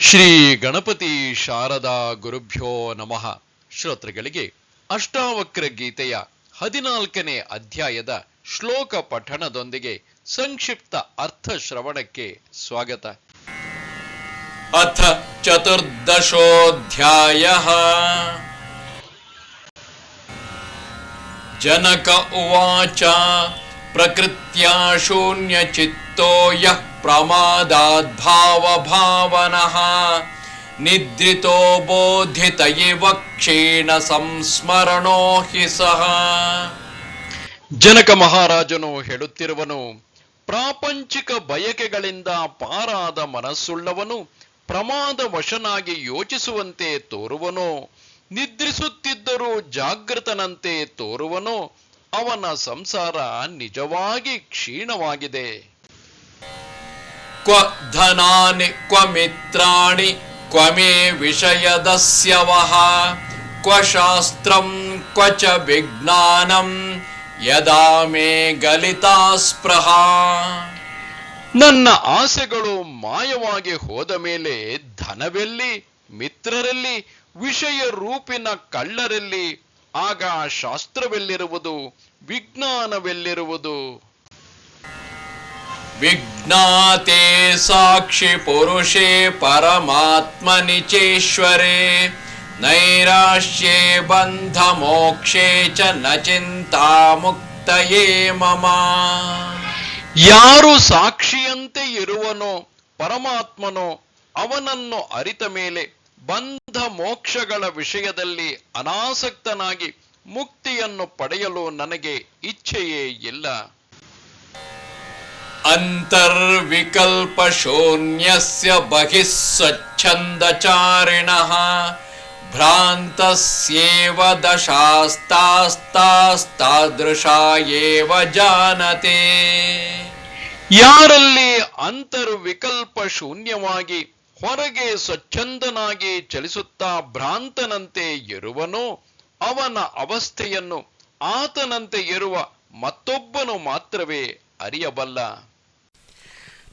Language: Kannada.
ಶ್ರೀ ಗಣಪತಿ ಶಾರದಾ ಗುರುಭ್ಯೋ ನಮಃ. ಶ್ರೋತೃಗಳಿಗೆ ಅಷ್ಟಾವಕ್ರ ಗೀತೆಯ ಹದಿನಾಲ್ಕನೇ ಅಧ್ಯಾಯದ ಶ್ಲೋಕ ಪಠಣದೊಂದಿಗೆ ಸಂಕ್ಷಿಪ್ತ ಅರ್ಥ ಶ್ರವಣಕ್ಕೆ ಸ್ವಾಗತ. ಅಥ ಚತುರ್ದಶೋಧ್ಯಾಯ. ಜನಕ ಉವಾಚ ಪ್ರಕೃತ್ಯ ಶೂನ್ಯ ಚಿತ್ತೋ ಯಃ. प्रमादाद्भावभावनः निद्रितो बोधित इव क्षीण संस्मरणो हि सः ಜನಕ ಮಹಾರಾಜನು ಹೇಳುತ್ತಿರುವನು ಪ್ರಾಪಂಚಿಕ ಬಯಕೆಗಳಿಂದ ಪಾರಾದ ಮನಸ್ಸುಳ್ಳವನು ಪ್ರಮಾದ ವಶನಾಗಿ ಯೋಚಿಸುವಂತೆ ತೋರುವನೋ ನಿದ್ರಿಸುತ್ತಿದ್ದರೂ ಜಾಗೃತನಂತೆ ತೋರುವನೋ ಅವನ ಸಂಸಾರ ನಿಜವಾಗಿ ಕ್ಷೀಣವಾಗಿದೆ ಕ್ವ ಧನಾನಿ ಕ್ವ ಮಿತ್ರಾಣಿ ಕ್ವ ಮೇ ವಿಷಯದಸ್ಯವಹ ಕ್ವ ಶಾಸ್ತ್ರಂ ಕ್ವ ಚ ವಿಜ್ಞಾನಂ ಯದಾ ಮೇ ಗಲಿತಾಸ್ಪೃಹ ನನ್ನ ಆಸೆಗಳು ಮಾಯವಾಗಿ ಹೋದ ಮೇಲೆ ಧನವೆಲ್ಲಿ, ಮಿತ್ರರಲ್ಲಿ, ವಿಷಯ ರೂಪಿನ ಕಳ್ಳರಲ್ಲಿ, ಆಗ ಶಾಸ್ತ್ರವೆಲ್ಲಿರುವುದು, ವಿಜ್ಞಾನವೆಲ್ಲಿರುವುದು. विज्ञाते साक्षि पुरुषे परमात्मनि चेश्वरे नैराश्ये बन्धमोक्षे च न चिन्ता मुक्तये मम ಯಾರು ಸಾಕ್ಷಿಯಂತೆ ಇರುವನೋ ಪರಮಾತ್ಮನೋ ಅವನನ್ನು ಅರಿತ ಮೇಲೆ ಬಂಧ ಮೋಕ್ಷಗಳ ವಿಷಯದಲ್ಲಿ ಅನಾಸಕ್ತನಾಗಿ ಮುಕ್ತಿಯನ್ನು ಪಡೆಯಲು ನನಗೆ ಇಚ್ಛೆಯೇ ಇಲ್ಲ अन्तर्विकल्पशून्यस्य बहिः स्वच्छन्दचारिणः भ्रान्तस्येव दशास्तास्तास्तादृशा एव जानते ಯಾರಲ್ಲಿ ಅಂತರ್ವಿಕಲ್ಪ ಶೂನ್ಯವಾಗಿ ಹೊರಗೆ ಸ್ವಚ್ಛಂದನಾಗಿ ಚಲಿಸುತ್ತಾ ಭ್ರಾಂತನಂತೆ ಇರುವನೋ ಅವನ ಅವಸ್ಥೆಯನ್ನು ಆತನಂತೆ ಇರುವ ಮತ್ತೊಬ್ಬನು ಮಾತ್ರವೇ ಅರಿಯಬಲ್ಲ